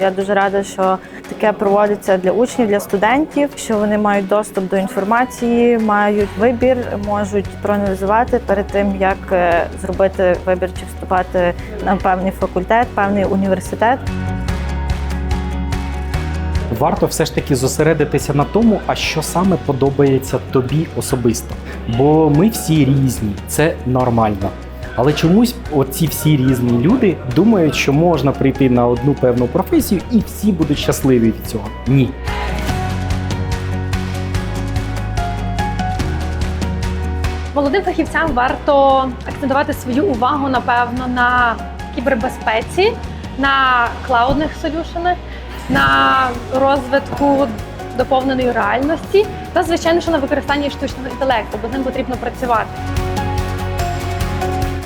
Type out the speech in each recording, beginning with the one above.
Я дуже рада, що таке проводиться для учнів, для студентів, що вони мають доступ до інформації, мають вибір, можуть проаналізувати перед тим, як е, зробити вибір чи вступати на певний факультет, певний університет. Варто все ж таки зосередитися на тому, а що саме подобається тобі особисто. Бо ми всі різні, це нормально. Але чомусь оці всі різні люди думають, що можна прийти на одну певну професію і всі будуть щасливі від цього. Ні. Молодим фахівцям варто акцентувати свою увагу, напевно, на кібербезпеці, на клаудних солюшенах, на розвитку доповненої реальності та, звичайно, що на використанні штучного інтелекту, бо з ним потрібно працювати.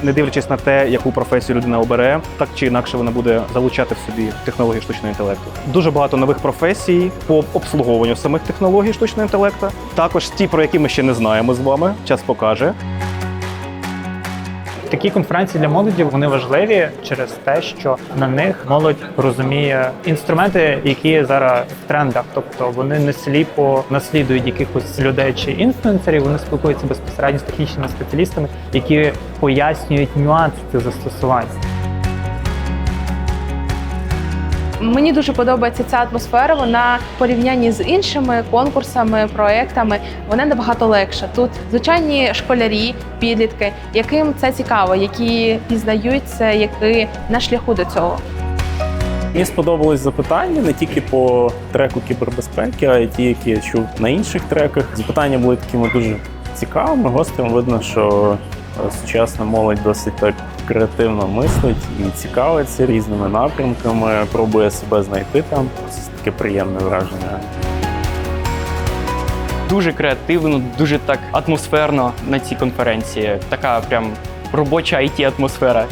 Не дивлячись на те, яку професію людина обере, так чи інакше вона буде залучати в собі технології штучного інтелекту. Дуже багато нових професій по обслуговуванню самих технологій штучного інтелекту. Також ті, про які ми ще не знаємо з вами, час покаже. Такі конференції для молоді вони важливі через те, що на них молодь розуміє інструменти, які зараз в трендах. Тобто вони не сліпо наслідують якихось людей чи інфлюенсерів. Вони спілкуються безпосередньо з технічними спеціалістами, які пояснюють нюанси цих застосувань. Мені дуже подобається ця атмосфера. Вона в порівнянні з іншими конкурсами, проектами, вона набагато легша. Тут звичайні школярі, підлітки, яким це цікаво, які пізнаються, які на шляху до цього. Мені сподобались запитання не тільки по треку кібербезпеки, а й ті, які я чув на інших треках. Запитання були такими дуже цікавими. Гостям видно, що сучасна молодь досить так креативно мислить і цікавиться різними напрямками, пробує себе знайти там. Це таке приємне враження. дуже креативно, дуже так атмосферно на цій конференції. Така прям робоча it атмосфера.